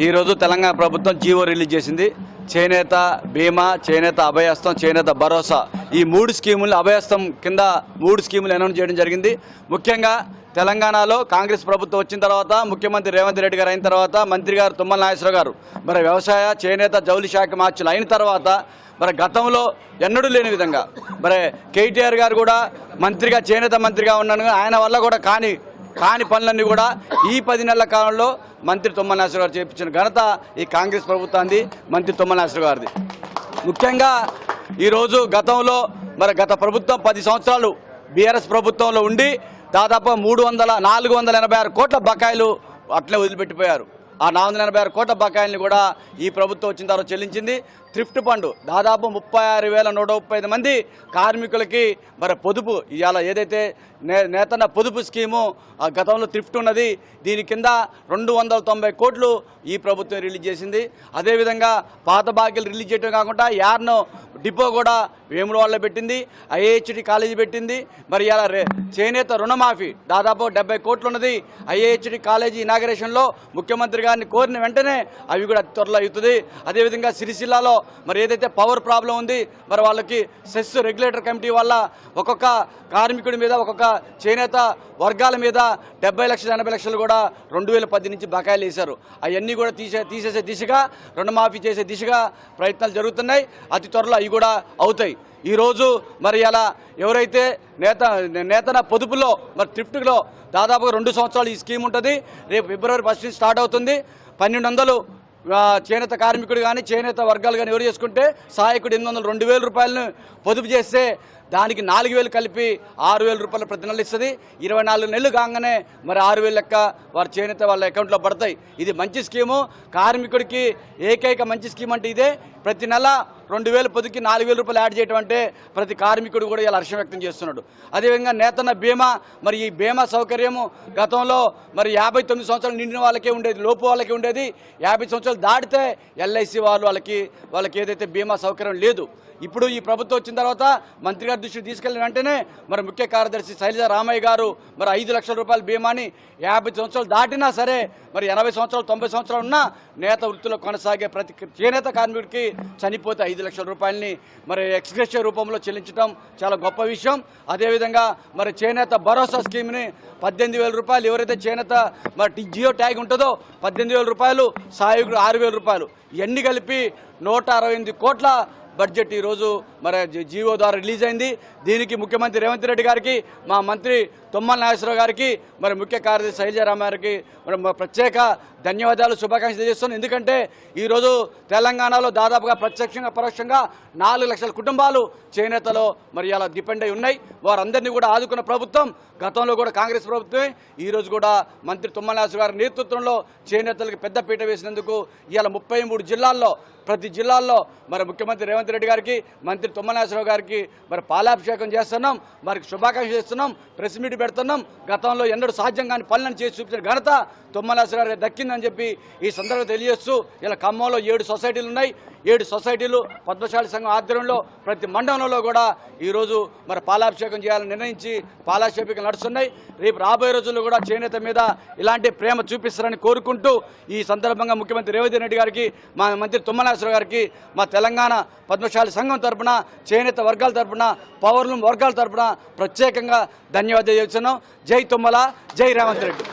ఈరోజు తెలంగాణ ప్రభుత్వం GO release చేసింది. చేనేత బీమా చేనేత అభయస్తం చేనేత భరోసా. ఈ మూడు స్కీములు అభయస్తం కింద మూడు స్కీములు అనౌన్స్ చేయడం జరిగింది. ముఖ్యంగా తెలంగాణలో కాంగ్రెస్ ప్రభుత్వం వచ్చిన తర్వాత ముఖ్యమంత్రి రేవంత్ రెడ్డి గారు అయిన తర్వాత మంత్రి గారు తుమ్మల నాగేశ్వరరావు గారు. మరి వ్యవసాయ చేనేత జౌలి శాఖ మార్చులు అయిన తర్వాత మరి గతంలో ఎన్నడూ లేని విధంగా మరి కేటీఆర్ గారు కూడా మంత్రిగా చేనేత మంత్రిగా ఉన్నాను. ఆయన వల్ల కూడా కానీ కాని పనులన్నీ కూడా ఈ పది నెలల కాలంలో మంత్రి తొమ్మనాశ్వర గారు చేపించిన ఘనత ఈ కాంగ్రెస్ ప్రభుత్వాన్ని మంత్రి తొమ్మనాశ్వర గారిది. ముఖ్యంగా ఈరోజు గతంలో మరి గత ప్రభుత్వం పది సంవత్సరాలు బీఆర్ఎస్ ప్రభుత్వంలో ఉండి దాదాపు మూడు వందల నాలుగు వందల ఎనభై ఆరు కోట్ల బకాయిలు అట్లే వదిలిపెట్టిపోయారు. ఆ నాలుగు వందల ఎనభై ఆరు కోట్ల బకాయిల్ని కూడా ఈ ప్రభుత్వం వచ్చిన తర్వాత చెల్లించింది. థ్రిఫ్ట్ ఫండ్ దాదాపు ముప్పై ఆరు వేల నూట ముప్పై ఐదు మంది కార్మికులకి మరి పొదుపు ఇవాళ ఏదైతే నే నేతన్న పొదుపు స్కీము ఆ గతంలో థ్రిఫ్ట్ ఉన్నది దీని కింద రెండు వందల తొంభై కోట్లు ఈ ప్రభుత్వం రిలీజ్ చేసింది. అదేవిధంగా పాత బాకీలు రిలీజ్ చేయడం కాకుండా యార్నో డిపో కూడా వేముల వాళ్ళ పెట్టింది ఐఏహెచ్డి కాలేజీ పెట్టింది. మరి ఇలా చేనేత రుణమాఫీ దాదాపు డెబ్బై కోట్లు ఉన్నది. ఐఏహెచ్డి కాలేజీ ఇనాగరేషన్లో ముఖ్యమంత్రి గారిని కోరిన వెంటనే అవి కూడా అతి త్వరలో అవుతుంది. అదేవిధంగా సిరిసిల్లాలో మరి ఏదైతే పవర్ ప్రాబ్లం ఉంది మరి వాళ్ళకి సెస్ రెగ్యులేటర్ కమిటీ వల్ల ఒక్కొక్క కార్మికుడి మీద ఒక్కొక్క చేనేత వర్గాల మీద డెబ్బై లక్షల ఎనభై లక్షలు కూడా రెండు వేల పది నుంచి బకాయిలు వేశారు. అవన్నీ కూడా తీసే తీసేసే దిశగా రుణమాఫీ చేసే దిశగా ప్రయత్నాలు జరుగుతున్నాయి. అతి త్వరలో అవి కూడా అవుతాయి. ఈరోజు మరి అలా ఎవరైతే నేత నేతన పొదుపులో మరి థ్రిఫ్ట్లో దాదాపుగా రెండు సంవత్సరాలు ఈ స్కీమ్ ఉంటుంది. రేపు ఫిబ్రవరి ఫస్ట్ నుంచి స్టార్ట్ అవుతుంది. పన్నెండు వందలు చేనేత కార్మికుడు కానీ చేనేత వర్గాలు కానీ ఎవరు చేసుకుంటే సహాయకుడు ఎనిమిది వందలు రెండు వేల రూపాయలను పొదుపు చేస్తే దానికి నాలుగు వేలు కలిపి ఆరు వేల రూపాయలు ప్రతి నెల ఇస్తుంది. ఇరవై నాలుగు నెలలు కాగానే మరి ఆరు వేలు లెక్క వారి చేనేత వాళ్ళ అకౌంట్లో పడతాయి. ఇది మంచి స్కీము. కార్మికుడికి ఏకైక మంచి స్కీమ్ అంటే ఇదే. ప్రతి నెల రెండు వేలు పొదుకి నాలుగు వేల రూపాయలు యాడ్ చేయడం అంటే ప్రతి కార్మికుడు కూడా ఇలా హర్షం వ్యక్తం చేస్తున్నాడు. అదేవిధంగా నేతన్న బీమా మరి ఈ బీమా సౌకర్యము గతంలో మరి యాభై తొమ్మిది సంవత్సరాలు నిండిన వాళ్ళకే ఉండేది లోపు వాళ్ళకి ఉండేది. యాభై సంవత్సరాలు దాటితే ఎల్ఐసి వాళ్ళు వాళ్ళకి వాళ్ళకి ఏదైతే బీమా సౌకర్యం లేదు. ఇప్పుడు ఈ ప్రభుత్వం వచ్చిన తర్వాత మంత్రిగారి దృష్టికి తీసుకెళ్ళిన వెంటనే మరి ముఖ్య కార్యదర్శి శైలజ రామయ్య గారు మరి ఐదు లక్షల రూపాయల బీమాని యాభై సంవత్సరాలు దాటినా సరే మరి ఎనభై సంవత్సరాలు తొంభై సంవత్సరాలు ఉన్నా నేత వృత్తిలో కొనసాగే ప్రతి చేనేత కార్మికుడికి చనిపోతే ఐదు లక్షల రూపాయలని మరి ఎక్స్గ్రెషియర్ రూపంలో చెల్లించడం చాలా గొప్ప విషయం. అదేవిధంగా మరి చేనేత భరోసా స్కీమ్ని పద్దెనిమిది వేల రూపాయలు ఎవరైతే చేనేత మరి జియో ట్యాగ్ ఉంటుందో పద్దెనిమిది వేల రూపాయలు సహాయకుడు ఆరు వేల రూపాయలు ఇవన్నీ కలిపి నూట అరవై ఎనిమిది కోట్ల బడ్జెట్ ఈరోజు మరి జీవో ద్వారా రిలీజ్ అయింది. దీనికి ముఖ్యమంత్రి రేవంత్ రెడ్డి గారికి మా మంత్రి తుమ్మల నాగేశ్వరరావు గారికి మరి ముఖ్య కార్యదర్శి శైలజారామ గారికి మరి మా ప్రత్యేక ధన్యవాదాలు శుభాకాంక్షలు తెలియజేస్తున్నాను. ఎందుకంటే ఈరోజు తెలంగాణలో దాదాపుగా ప్రత్యక్షంగా పరోక్షంగా నాలుగు లక్షల కుటుంబాలు చేనేతలో మరి అలా డిపెండ్ అయి ఉన్నాయి. వారందరినీ కూడా ఆదుకున్న ప్రభుత్వం గతంలో కూడా కాంగ్రెస్ ప్రభుత్వమే ఈరోజు కూడా మంత్రి తుమ్మల నాగేశ్వర గారి నేతృత్వంలో చేనేతలకు పెద్ద పీట వేసినందుకు ఇవాళ ముప్పై మూడు జిల్లాల్లో ప్రతి జిల్లాల్లో మరి ముఖ్యమంత్రి రేవంత్ రెడ్డి గారికి మంత్రి తుమ్మనాశ్వరరావు గారికి మరి పాలాభిషేకం చేస్తున్నాం వారికి శుభాకాంక్షలు ఇస్తున్నాం ప్రెస్ మీట్ పెడుతున్నాం. గతంలో ఎన్నడూ సాధ్యం కాని పనులను చేసి చూపించిన ఘనత తుమ్మనేశ్వర గారికి దక్కిందని చెప్పి ఈ సందర్భంగా తెలియజేస్తూ ఇలా ఖమ్మంలో ఏడు సొసైటీలు ఉన్నాయి. ఏడు సొసైటీలు పద్మశాలి సంఘం ఆధ్వర్యంలో ప్రతి మండలంలో కూడా ఈరోజు మరి పాలాభిషేకం చేయాలని నిర్ణయించి పాలాభిషేకం నడుస్తున్నాయి. రేపు రాబోయే రోజుల్లో కూడా చేనేత మీద ఇలాంటి ప్రేమ చూపిస్తారని కోరుకుంటూ ఈ సందర్భంగా ముఖ్యమంత్రి రేవంత్ రెడ్డి గారికి మా మంత్రి తుమ్మనాశ్వర గారికి మా తెలంగాణ పద్మశాలి సంఘం తరపున చేనేత వర్గాల తరపున పవర్లు వర్గాల తరపున ప్రత్యేకంగా ధన్యవాదాలు చేస్తున్నాం జై తుమ్మల జై రేవంత్ రెడ్డి.